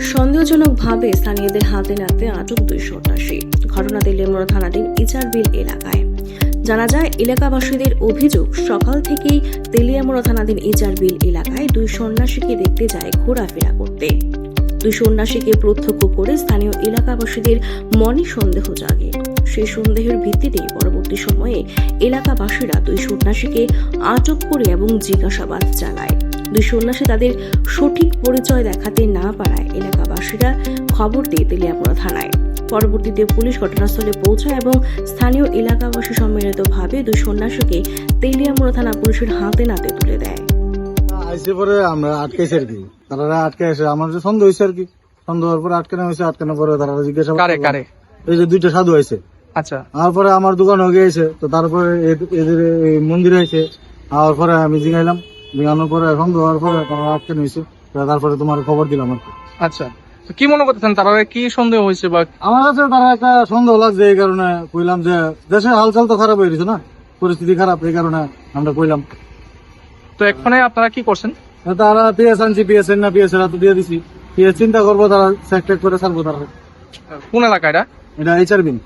সন্দেহজনকভাবে স্থানীয়দের হাতে নাতে আটক দুই সন্ন্যাসী ঘটনাটি লেমরা থানাধীন ইচারবিল এলাকায়। জানা যায়, এলাকাবাসীদের অভিযোগ, সকাল থেকেই তেলিয়ামুড়া থানাধীন ইচারবিল এলাকায় দুই সন্ন্যাসীকে দেখতে যায় ঘোরাফেরা করতে। দুই সন্ন্যাসীকে প্রত্যক্ষ করে স্থানীয় এলাকাবাসীদের মনে সন্দেহ জাগে। সেই সন্দেহের ভিত্তিতে পরবর্তী সময়ে এলাকাবাসীরা দুই সন্ন্যাসীকে আটক করে এবং জিজ্ঞাসাবাদ চালায় দুই সন্ন্যাসী তাদের সঠিক পরিচয় দেখাতে না পারায় এলাকাবাসীরা খবর দিয়ে তেলিয়াপুরা থানায়। পরবর্তীতে পুলিশ ঘটনাস্থলে পৌঁছায় এবং স্থানীয় এলাকাবাসী সম্মিলিতভাবে দুই সন্ন্যাসীকে তেলিয়ামুড়া থানা পুলিশের হাতে নাতে তুলে দেয়। আইসে পরে আমরা আটকাইছি আর কি। তারা আটকে এসে আমার যে সন্দেহ হয়েছে আর কি। সন্দেহ হওয়ার পরে আটকানো হয়েছে আটকানোর পরে তারা জিজ্ঞাসা কারে কারে? এই যে দুইটা সাধু আইছে। আচ্ছা। তারপরে আমার দোকান হয়ে গিয়েছে তো তারপরে এদের মন্দির হয়েছে আর পরে আমি জিগাইলাম জিগানোর পরে সন্দেহ হওয়ার পরে হয়েছে তো তারপরে তোমার খবর দিলাম আর আচ্ছা। কি মনে করতেছেন তারা কি সন্দেহ হয়েছে বা আমার কাছে তারা একটা সন্দেহ লাগছে এই কারণে কইলাম যে দেশের হালচাল তো খারাপ হয়ে গেছে না? পরিস্থিতি খারাপ এই কারণে আমরা কইলাম। তো এখানে আপনারা কি করছেন? তারা পিএস আনছি পিএস না পিএস এরা তো দিয়ে দিছি। পিএস চিন্তা করব তারা চেক টেক করে ছাড়বো তারা। কোন এলাকা এটা? এটা এইচআর বিন